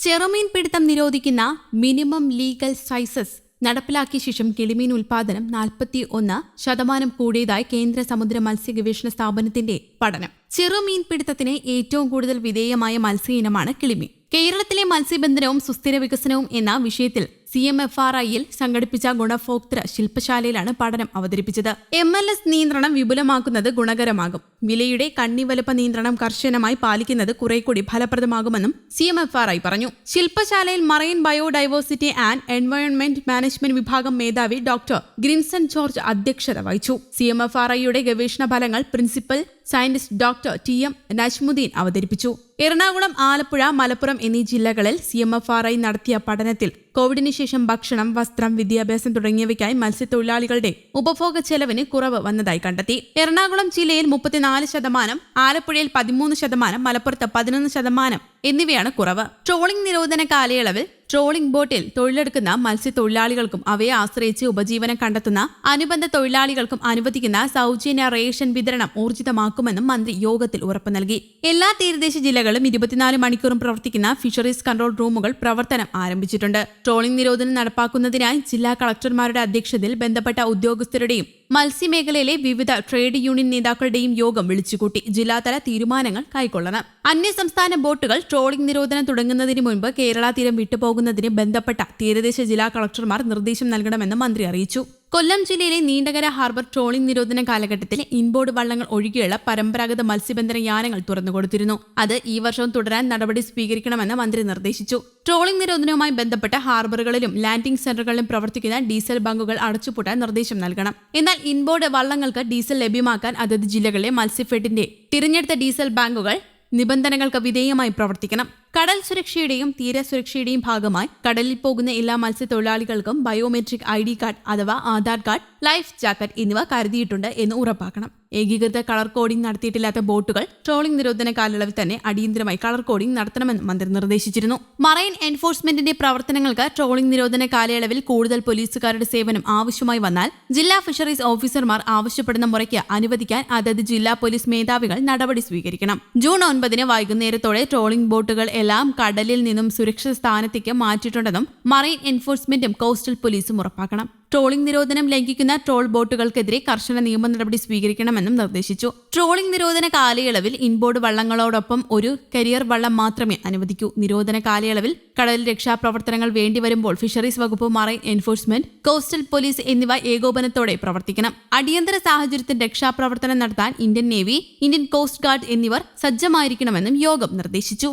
ചെറുമീൻ പിടുത്തം നിരോധിക്കുന്ന minimum legal sizes നടപ്പിലാക്കിയ ശേഷം കിളിമീൻ ഉൽപാദനം നാൽപ്പത്തി ഒന്ന് ശതമാനം കൂടിയതായി കേന്ദ്ര സമുദ്ര മത്സ്യ ഗവേഷണ സ്ഥാപനത്തിന്റെ പഠനം. ചെറുമീൻ പിടുത്തത്തിന് ഏറ്റവും കൂടുതൽ വിധേയമായ മത്സ്യ ഇനമാണ് കിളിമീൻ. കേരളത്തിലെ മത്സ്യബന്ധനവും സുസ്ഥിര വികസനവും എന്ന വിഷയത്തിൽ സി എം എഫ് ആർ ഐയിൽ സംഘടിപ്പിച്ച ഗുണഭോക്തൃ ശില്പശാലയിലാണ് പഠനം അവതരിപ്പിച്ചത്. എം എൽ എസ് നിയന്ത്രണം വിപുലമാക്കുന്നത് ഗുണകരമാകും. വിലയുടെ കണ്ണിവലുപ്പ നിയന്ത്രണം കർശനമായി പാലിക്കുന്നത് കുറെ കൂടി ഫലപ്രദമാകുമെന്നും C M F R I പറഞ്ഞു. ശില്പശാലയിൽ marine biodiversity and environment management വിഭാഗം മേധാവി ഡോക്ടർ ഗ്രിൻസൺ ജോർജ് അധ്യക്ഷത വഹിച്ചു. സി എം എഫ് ആർ ഐയുടെ ഗവേഷണ ഫലങ്ങൾ principal scientist doctor T M Najmuddeen അവതരിപ്പിച്ചു. എറണാകുളം ആലപ്പുഴ മലപ്പുറം എന്നീ ജില്ലകളിൽ C M F R I നടത്തിയ പഠനത്തിൽ കോവിഡിന് ശേഷം ഭക്ഷണം വസ്ത്രം വിദ്യാഭ്യാസം തുടങ്ങിയവയ്ക്കായി മത്സ്യത്തൊഴിലാളികളുടെ ഉപഭോഗ ചെലവിന് കുറവ് വന്നതായി കണ്ടെത്തി. എറണാകുളം ജില്ലയിൽ മുപ്പത്തിനാല് ശതമാനം ആലപ്പുഴയിൽ പതിമൂന്ന് ശതമാനം മലപ്പുറത്ത് പതിനൊന്ന് ശതമാനം എന്നിവയാണ് കുറവ്. ട്രോളിംഗ് നിരോധന കാലയളവിൽ ട്രോളിംഗ് ബോട്ടിൽ തൊഴിലെടുക്കുന്ന മത്സ്യത്തൊഴിലാളികൾക്കും അവയെ ആശ്രയിച്ച് ഉപജീവനം കണ്ടെത്തുന്ന അനുബന്ധ തൊഴിലാളികൾക്കും അനുവദിക്കുന്ന സൗജന്യ റേഷൻ വിതരണം ഊർജിതമാക്കുമെന്നും മന്ത്രി യോഗത്തിൽ ഉറപ്പ് നൽകി. എല്ലാ തീരദേശ ജില്ലകളും ഇരുപത്തിനാല് മണിക്കൂറും പ്രവർത്തിക്കുന്ന ഫിഷറീസ് കൺട്രോൾ റൂമുകൾ പ്രവർത്തനം ആരംഭിച്ചിട്ടുണ്ട്. ട്രോളിംഗ് നിരോധനം നടപ്പാക്കുന്നതിനായി ജില്ലാ കളക്ടർമാരുടെ അധ്യക്ഷതയിൽ ബന്ധപ്പെട്ട ഉദ്യോഗസ്ഥരുടെയും മത്സ്യമേഖലയിലെ വിവിധ ട്രേഡ് യൂണിയൻ നേതാക്കളുടെയും യോഗം വിളിച്ചുകൂട്ടി ജില്ലാതല തീരുമാനങ്ങൾ കൈക്കൊള്ളണം. അന്യസംസ്ഥാന ബോട്ടുകൾ ട്രോളിംഗ് നിരോധനം തുടങ്ങുന്നതിന് മുൻപ് കേരള തീരം വിട്ടുപോകുന്നതിന് ബന്ധപ്പെട്ട തീരദേശ ജില്ലാ കളക്ടർമാർ നിർദ്ദേശം നൽകണമെന്ന് മന്ത്രി അറിയിച്ചു. കൊല്ലം ജില്ലയിലെ നീണ്ടകര ഹാർബർ ട്രോളിംഗ് നിരോധന കാലഘട്ടത്തിൽ ഇൻബോർഡ് വള്ളങ്ങൾ ഒഴികെയുള്ള പരമ്പരാഗത മത്സ്യബന്ധന യാനങ്ങൾ തുറന്നുകൊടുത്തിരുന്നു അത് ഈ വർഷവും തുടരാൻ നടപടി സ്വീകരിക്കണമെന്ന് മന്ത്രി നിർദ്ദേശിച്ചു. ട്രോളിംഗ് നിരോധനവുമായി ബന്ധപ്പെട്ട ഹാർബറുകളിലും ലാൻഡിംഗ് സെന്ററുകളിലും പ്രവർത്തിക്കുന്ന ഡീസൽ ബങ്കുകൾ അടച്ചുപൂട്ടാൻ നിർദ്ദേശം നൽകണം. എന്നാൽ ഇൻബോർഡ് വള്ളങ്ങൾക്ക് ഡീസൽ ലഭ്യമാക്കാൻ അതത് ജില്ലകളിലെ മത്സ്യഫെഡിന്റെ തിരഞ്ഞെടുത്ത ഡീസൽ ബാങ്കുകൾ നിബന്ധനകൾക്ക് വിധേയമായി പ്രവർത്തിക്കണം. കടൽ സുരക്ഷയുടെയും തീരസുരക്ഷയുടെയും ഭാഗമായി കടലിൽ പോകുന്ന എല്ലാ മത്സ്യത്തൊഴിലാളികൾക്കും ബയോമെട്രിക് ഐ ഡി കാർഡ് അഥവാ ആധാർ കാർഡ് ലൈഫ് ജാക്കറ്റ് എന്നിവ കരുതിയിട്ടുണ്ട് എന്ന് ഉറപ്പാക്കണം. ഏകീകൃത കളർ കോഡിംഗ് നടത്തിയിട്ടില്ലാത്ത ബോട്ടുകൾ ട്രോളിംഗ് നിരോധന കാലയളവിൽ തന്നെ അടിയന്തരമായി കളർ കോഡിംഗ് നടത്തണമെന്ന് മന്ത്രി നിർദ്ദേശിച്ചിരുന്നു. മറൈൻ എൻഫോഴ്സ്മെന്റിന്റെ പ്രവർത്തനങ്ങൾക്ക് ട്രോളിംഗ് നിരോധന കാലയളവിൽ കൂടുതൽ പോലീസുകാരുടെ സേവനം ആവശ്യമായി വന്നാൽ ജില്ലാ ഫിഷറീസ് ഓഫീസർമാർ ആവശ്യപ്പെടുന്ന മുറയ്ക്ക് അനുവദിക്കാൻ അതത് ജില്ലാ പോലീസ് മേധാവികൾ നടപടി സ്വീകരിക്കണം. ജൂൺ ഒൻപതിന് വൈകുന്നേരത്തോടെ ട്രോളിംഗ് ബോട്ടുകൾ എല്ലാം കടലിൽ നിന്നും സുരക്ഷിത സ്ഥാനത്തേക്ക് മാറ്റിയിട്ടുണ്ടെന്നും മറൈൻ എൻഫോഴ്സ്മെന്റും കോസ്റ്റൽ പോലീസും ഉറപ്പാക്കണം. ട്രോളിംഗ് നിരോധനം ലംഘിക്കുന്ന ട്രോൾ ബോട്ടുകൾക്കെതിരെ കർശന നിയമ നടപടി സ്വീകരിക്കണമെന്നും നിർദ്ദേശിച്ചു. ട്രോളിംഗ് നിരോധന കാലയളവിൽ ഇൻബോർഡ് വള്ളങ്ങളോടൊപ്പം ഒരു കരിയർ വള്ളം മാത്രമേ അനുവദിക്കൂ. നിരോധന കാലയളവിൽ കടൽ രക്ഷാപ്രവർത്തനങ്ങൾ വേണ്ടിവരുമ്പോൾ ഫിഷറീസ് വകുപ്പ് മറൈൻ എൻഫോഴ്സ്മെന്റ് കോസ്റ്റൽ പോലീസ് എന്നിവ ഏകോപനത്തോടെ പ്രവർത്തിക്കണം. അടിയന്തര സാഹചര്യത്തിൽ രക്ഷാപ്രവർത്തനം നടത്താൻ Indian Navy Indian Coast Guard എന്നിവർ സജ്ജമായിരിക്കണമെന്നും യോഗം നിർദ്ദേശിച്ചു.